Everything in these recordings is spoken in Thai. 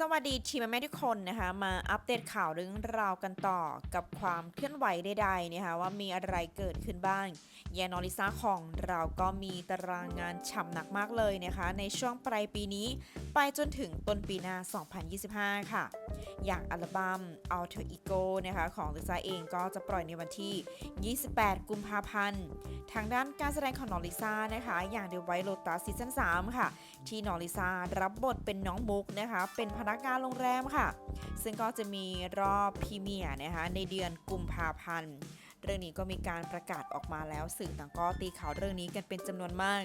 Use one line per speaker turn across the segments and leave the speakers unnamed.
สวัสดีทีมแม่ทุกคนนะคะมาอัปเดตข่าวเรื่องราวกันต่อกับความเคลื่อนไหวใดๆนะคะว่ามีอะไรเกิดขึ้นบ้างยานอลิซาของเราก็มีตารางงานฉ่ำหนักมากเลยนะคะ ในช่วงปลายปีนี้ ไปจนถึงต้นปีหน้า 2025 ค่ะ อย่างอัลบั้ม Alter Ego นะคะของลิซ่าเองก็จะปล่อยในวันที่ 28 กุมภาพันธ์ ทางด้านการแสดงของนอลิซ่านะคะ อย่าง The White Lotus ซีซั่น3ค่ะ ที่นอริซารับบทเป็นน้องมุกนะคะเป็นพนักงานโรงแรมค่ะ ซึ่งก็จะมีรอบพรีเมียร์นะคะในเดือนกุมภาพันธ์ เรื่องนี้ก็มีการประกาศออกมาแล้วสื่อต่างก็ตีข่าวเรื่องนี้กันเป็นจำนวนมาก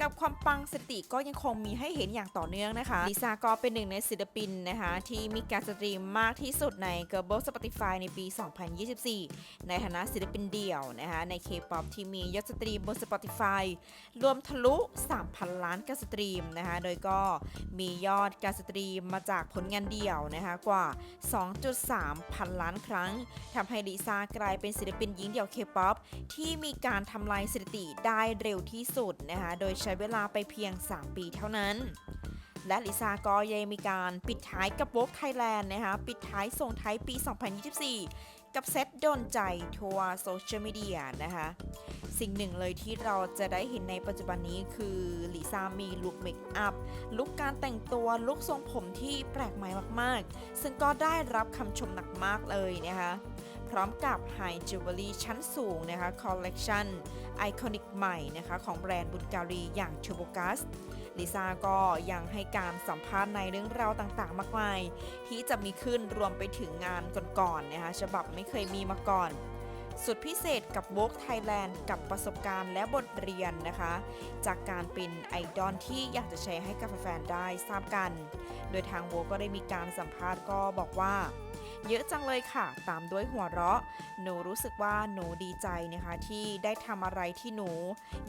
กับความปังสติก็ยังคงมีให้เห็นอย่างต่อเนื่องนะคะลิซ่าก็เป็นหนึ่งในศิลปินนะคะ ที่มีการสตรีมมากที่สุดใน Global Spotify ในปี 2024 ในฐานะศิลปินเดี่ยวนะคะใน K-POP ที่มียอดสตรีมบน Spotify รวมทะลุ 3,000 ล้านการสตรีมนะคะโดยก็มียอดการสตรีมมาจากผลงานเดี่ยวนะคะกว่า 2.3 พันล้านครั้งทำให้ลิซ่ากลายเป็นศิลปินหญิงเดี่ยว K-POP ที่มีการทำลายสถิติได้เร็วที่สุดนะคะโดยช้เวลาไปเพียง 3 ปีเท่านั้น และลิซาก็ยังมีการปิดท้ายกับวกไทยแลนด์นะคะ ปิดท้ายส่งท้ายปี 2024 กับเซตโดนใจทัวร์โซเชียลมีเดียนะคะ สิ่งหนึ่งเลยที่เราจะได้เห็นในปัจจุบันนี้คือลิซามีลุคเมคอัพ ลุคการแต่งตัวลุคทรงผมที่แปลกใหม่มากๆ ซึ่งก็ได้รับคำชมหนักมากเลยนะคะ พร้อมกับไฮจิวเวลรี่ชั้นสูงนะคะคอลเลกชันไอคอนิกใหม่นะคะของแบรนด์บุลการีอย่าง t u b o g a s ลิซ่าก็ยังให้การสัมภาษณ์ในเรื่องราวต่างๆ มากมาย ที่จะมีขึ้นรวมไปถึงงานก่อนๆนะคะฉบับไม่เคยมีมาก่อน สุดพิเศษกับ v o g u e Thailand กับประสบการณ์และบทเรียนนะคะ จากการเป็นไอดอลที่อยากจะแชร์ให้กับแฟนๆได้ทราบกัน โดยทางโวก็ได้มีการสัมภาษณ์ก็บอกว่า เยอะจังเลยค่ะ ตามด้วยหัวเราะ หนูรู้สึกว่าหนูดีใจนะคะ ที่ได้ทำอะไรที่หนู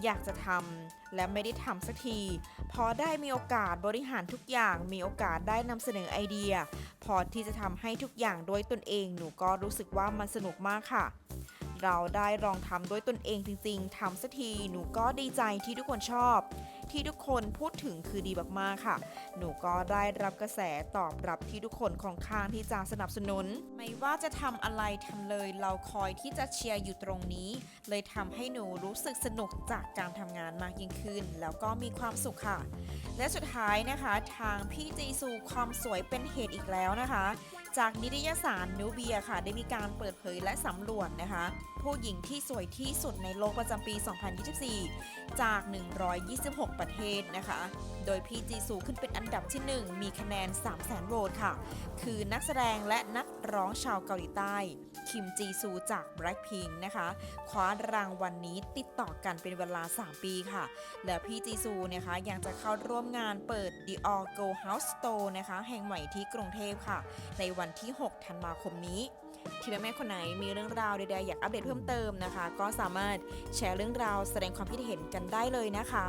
อยากจะทำและไม่ได้ทำสักที พอได้มีโอกาสบริหารทุกอย่าง มีโอกาสได้นำเสนอไอเดีย พอที่จะทำให้ทุกอย่างด้วยตนเอง หนูก็รู้สึกว่ามันสนุกมากค่ะเราได้ลองทำด้วยตนเองจริง ๆ ทำสักที หนูก็ดีใจที่ทุกคนชอบ ที่ทุกคนพูดถึงคือดีมากๆค่ะ หนูก็ได้รับกระแสตอบรับที่ทุกคนค่อนข้างที่จะสนับสนุน ไม่ว่าจะทำอะไรทำเลย เราคอยที่จะเชียร์อยู่ตรงนี้ เลยทำให้หนูรู้สึกสนุกจากการทำงานมากยิ่งขึ้น แล้วก็มีความสุขค่ะ และสุดท้ายนะคะ ทางพี่จีซูความสวยเป็นเหตุอีกแล้วนะคะ จากนิตยสารนูเบียค่ะ ได้มีการเปิดเผยและสำรวจนะคะ ผู้หญิงที่สวยที่สุดในโลกประจำปี 2024 จาก 126ประเทศนะคะ โดยพี่จีซูขึ้นเป็นอันดับที่ 1 มีคะแนน 300,000โหวตค่ะ คือนักแสดงและนักร้องชาวเกาหลีใต้ คิมจีซูจาก Blackpink นะคะ คว้ารางวัลนนี้ติดต่อกันเป็นเวลา 3 ปีค่ะ แล้วพี่จีซูนะคะยังจะเข้าร่วมงานเปิด Dior Go House Store นะคะ แห่งใหม่ที่กรุงเทพค่ะ ในวันที่ 6 ธันวาคมนี้ที่แม่คนไหนมีเรื่องราวใดๆอยากอัปเดตเพิ่มเติมนะคะ ก็สามารถแชร์เรื่องราวแสดงความคิดเห็นกันได้เลยนะคะ